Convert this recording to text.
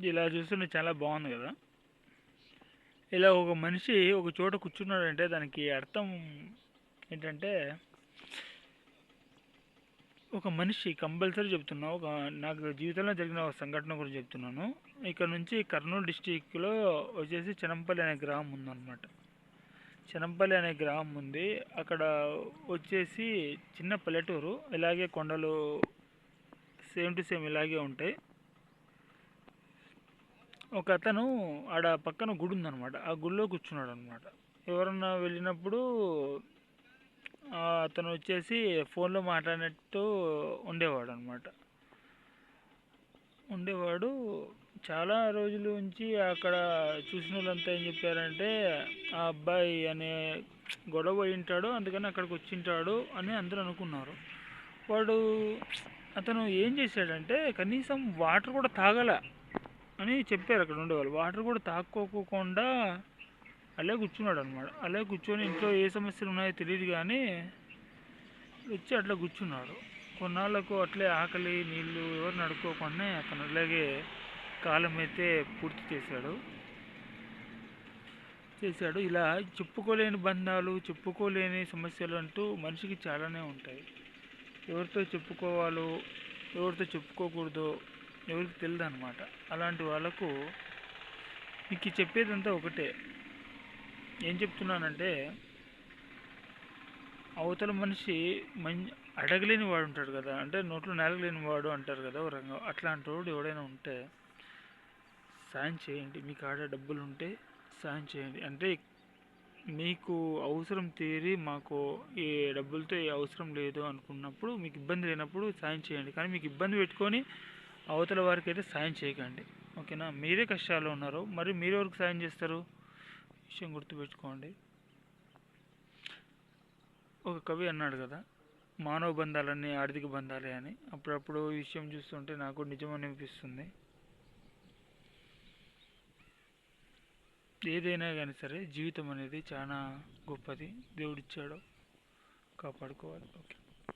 ఇలా చూస్తుంటే చాలా బాగుంది కదా. ఇలా ఒక మనిషి ఒక చోట కూర్చున్నాడంటే దానికి అర్థం ఏంటంటే ఒక మనిషి కంపల్సరీ చెప్తున్నా ఒక నాకు జీవితంలో జరిగిన ఒక సంఘటన గురించి చెప్తున్నాను. ఇక్కడ నుంచి కర్నూలు డిస్టిక్లో వచ్చేసి చెనంపల్లి అనే గ్రామం ఉందన్నమాట. చెనంపల్లి అనే గ్రామం ఉంది. అక్కడ వచ్చేసి చిన్న పల్లెటూరు ఇలాగే కొండలు సేమ్ టు సేమ్ ఇలాగే ఉంటాయి. ఒక అతను ఆడ పక్కన గుడి ఉందనమాట ఆ గుడిలో కూర్చున్నాడు అనమాట ఎవరన్నా వెళ్ళినప్పుడు అతను వచ్చేసి ఫోన్లో మాట్లాడినట్టు ఉండేవాడు అనమాట ఉండేవాడు చాలా రోజుల నుంచి అక్కడ చూసిన వాళ్ళంతా ఏం చెప్పారంటే ఆ అబ్బాయి అనే గొడవ అయి ఉంటాడు అందుకని అక్కడికి వచ్చింటాడు అని అందరూ అనుకున్నారు. వాడు అతను ఏం చేశాడంటే కనీసం వాటర్ కూడా తాగల. అని చెప్పారు అక్కడ ఉండేవాళ్ళు. వాటర్ కూడా తాక్కోకుండా అలా కూర్చున్నాడు అనమాట అలా కూర్చొని ఇంట్లో ఏ సమస్యలు ఉన్నాయో తెలియదు కానీ వచ్చి అట్లా కూర్చున్నాడు కొన్నాళ్ళకు అట్లే ఆకలి నీళ్ళు ఎవరు నడుకోకుండా అతను అలాగే కాలం అయితే పూర్తి చేశాడు. చేశాడు. ఇలా చెప్పుకోలేని బంధాలు చెప్పుకోలేని సమస్యలు అంటూ మనిషికి చాలానే ఉంటాయి. ఎవరితో చెప్పుకోవాలో ఎవరితో చెప్పుకోకూడదో ఎవరికి తెలియదు అనమాట అలాంటి వాళ్ళకు మీకు చెప్పేదంతా ఒకటే. ఏం చెప్తున్నానంటే అవతల మనిషి మం అడగలేని వాడు ఉంటాడు కదా. అంటే నోట్లో నేలగలేని వాడు అంటారు కదా ఒక రంగం. అట్లాంటి వాడు ఎవడైనా ఉంటే సాయం చేయండి. మీకు ఆడ డబ్బులు ఉంటే సాయం చేయండి. అంటే మీకు అవసరం తీరి మాకు ఏ డబ్బులతో ఏ అవసరం లేదు అనుకున్నప్పుడు మీకు ఇబ్బంది లేనప్పుడు సాయం చేయండి. కానీ మీకు ఇబ్బంది పెట్టుకొని అవతల వారికి అయితే సాయం చేయకండి. ఓకేనా? మీరే కష్టాల్లో ఉన్నారు. మరి మీరు ఎవరికి సాయం చేస్తారు? విషయం గుర్తుపెట్టుకోండి. ఒక కవి అన్నాడు కదా మానవ బంధాలన్నీ ఆర్థిక బంధాలే అని. అప్పుడప్పుడు ఈ విషయం చూస్తుంటే నాకు నిజం అనిపిస్తుంది. ఏదైనా కానీ సరే జీవితం అనేది చాలా గొప్పది. దేవుడిచ్చాడు కాపాడుకోవాలి. ఓకే.